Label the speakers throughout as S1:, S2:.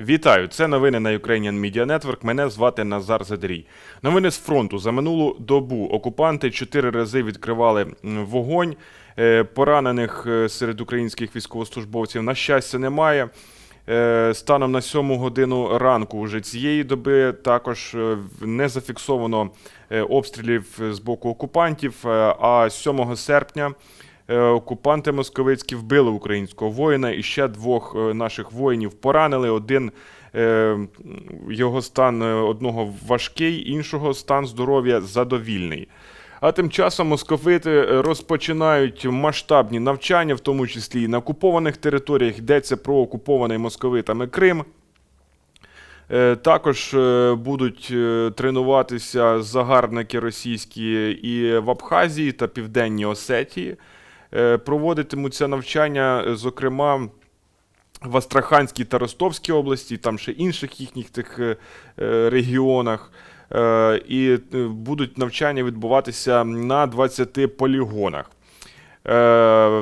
S1: Вітаю! Це новини на Ukrainian Media Network. Мене звати Назар Задрій. Новини з фронту. За минулу добу окупанти чотири рази відкривали вогонь. Е, Поранених е, серед українських військовослужбовців, на щастя, немає. Е, Станом на 7 годину ранку вже цієї доби також не зафіксовано обстрілів з боку окупантів. А 7 серпня окупанти московицькі вбили українського воїна і ще двох е, наших воїнів поранили. Один е, його стан е, одного важкий, іншого стан здоров'я задовільний. А тим часом московити е, розпочинають масштабні навчання, в тому числі і на окупованих територіях. Йдеться про окупований московитами Крим. Е, Також е, будуть е, тренуватися загарбники російські і в Абхазії та Південній Осетії. Е, Проводитимуться навчання, е, зокрема, в Астраханській та Ростовській області, там ще інших їхніх тих е, регіонах. І будуть навчання відбуватися на 20 полігонах.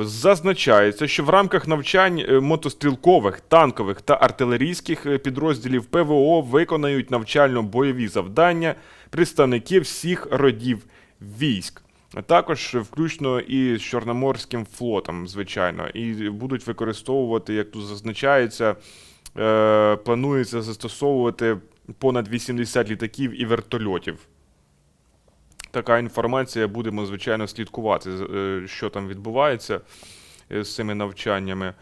S1: Зазначається, що в рамках навчань мотострілкових, танкових та артилерійських підрозділів ПВО виконають навчально-бойові завдання представників всіх родів військ. Також включно і з Чорноморським флотом, звичайно, і будуть використовувати, як тут зазначається, е, планується застосовувати понад 80 літаків і вертольотів. Така інформація, будемо, звичайно, слідкувати, е, що там відбувається е, з цими навчаннями.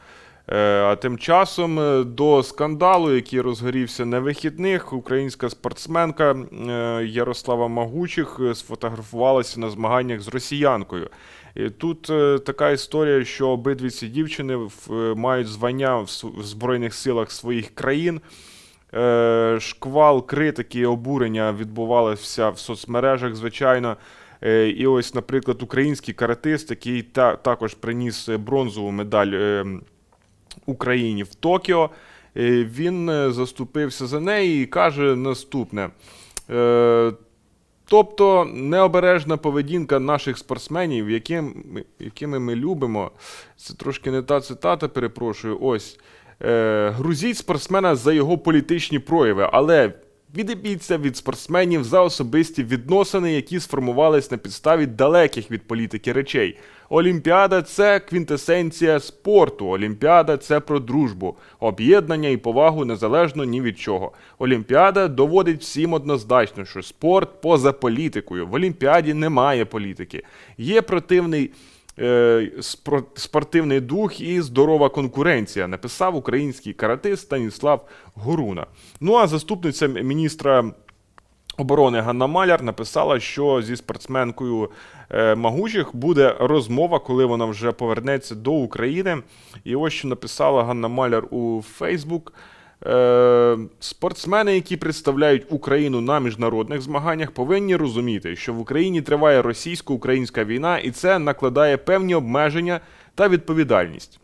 S1: Е, А тим часом е, до скандалу, який розгорівся на вихідних, українська спортсменка е, Ярослава Магучих сфотографувалася на змаганнях з росіянкою. І тут така історія, що обидві ці дівчини мають звання в Збройних силах своїх країн. Шквал критики і обурення відбувалося в соцмережах, звичайно. І ось, наприклад, український каратист, який та, також приніс бронзову медаль Україні в Токіо. е, Він е, заступився за неї і каже наступне. Е, Тобто необережна поведінка наших спортсменів, яким, якими ми любимо, це трошки не та цитата, перепрошую. Ось. Грузіть спортсмена за його політичні прояви, але відібіться від спортсменів за особисті відносини, які сформувались на підставі далеких від політики речей. Олімпіада це квінтесенція спорту. Олімпіада це про дружбу, об'єднання і повагу незалежно ні від чого. Олімпіада доводить всім однозначно, що спорт поза політикою. В Олімпіаді немає політики. Є противний спортивний дух і здорова конкуренція, написав український каратист Станіслав Горуна. Ну а заступниця міністра оборони Ганна Маляр написала, що зі спортсменкою е, Магучих буде розмова, коли вона вже повернеться до України. І ось що написала Ганна Маляр у Фейсбук. Е, спортсмени, які представляють Україну на міжнародних змаганнях, повинні розуміти, що в Україні триває російсько-українська війна, і це накладає певні обмеження та відповідальність.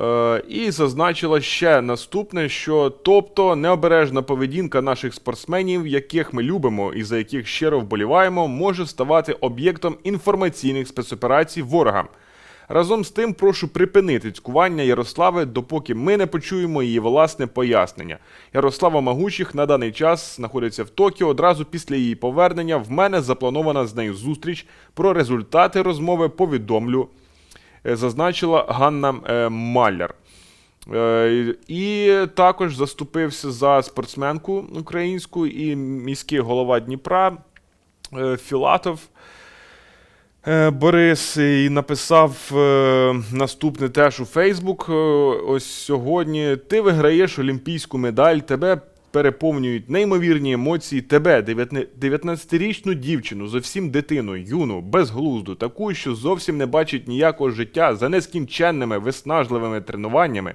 S1: Е, і зазначила ще наступне, що тобто необережна поведінка наших спортсменів, яких ми любимо і за яких щиро вболіваємо, може ставати об'єктом інформаційних спецоперацій ворогам. Разом з тим, прошу припинити цькування Ярослави, допоки ми не почуємо її власне пояснення. Ярослава Магучих на даний час знаходиться в Токіо. Одразу після її повернення в мене запланована з нею зустріч. Про результати розмови повідомлю е, зазначила Ганна е, Маляр. Е, І також заступився за спортсменку українську і міський голова Дніпра Філатов. Е, Борис і написав е, наступне теж у Фейсбук. Е, ось сьогодні ти виграєш олімпійську медаль, тебе переповнюють неймовірні емоції. Тебе, 19-річну дівчину, зовсім дитину, юну, безглузду, таку, що зовсім не бачить ніякого життя за нескінченними виснажливими тренуваннями.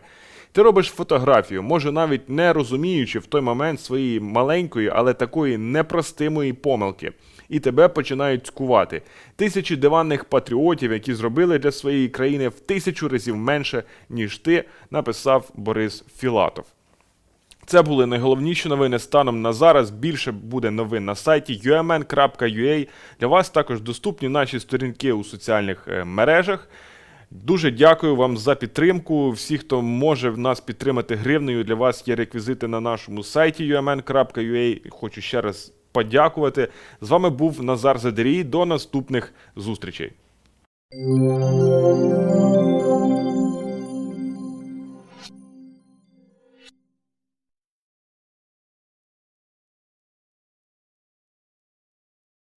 S1: Ти робиш фотографію, може навіть не розуміючи в той момент своєї маленької, але такої непростимої помилки. І тебе починають цькувати. Тисячі диванних патріотів, які зробили для своєї країни в тисячу разів менше, ніж ти, написав Борис Філатов. Це були найголовніші новини станом на зараз. Більше буде новин на сайті umn.ua. Для вас також доступні наші сторінки у соціальних е, мережах. Дуже дякую вам за підтримку. Всі, хто може нас підтримати гривнею, для вас є реквізити на нашому сайті umn.ua. Хочу ще раз подякувати. З вами був Назар Задерій. До наступних зустрічей.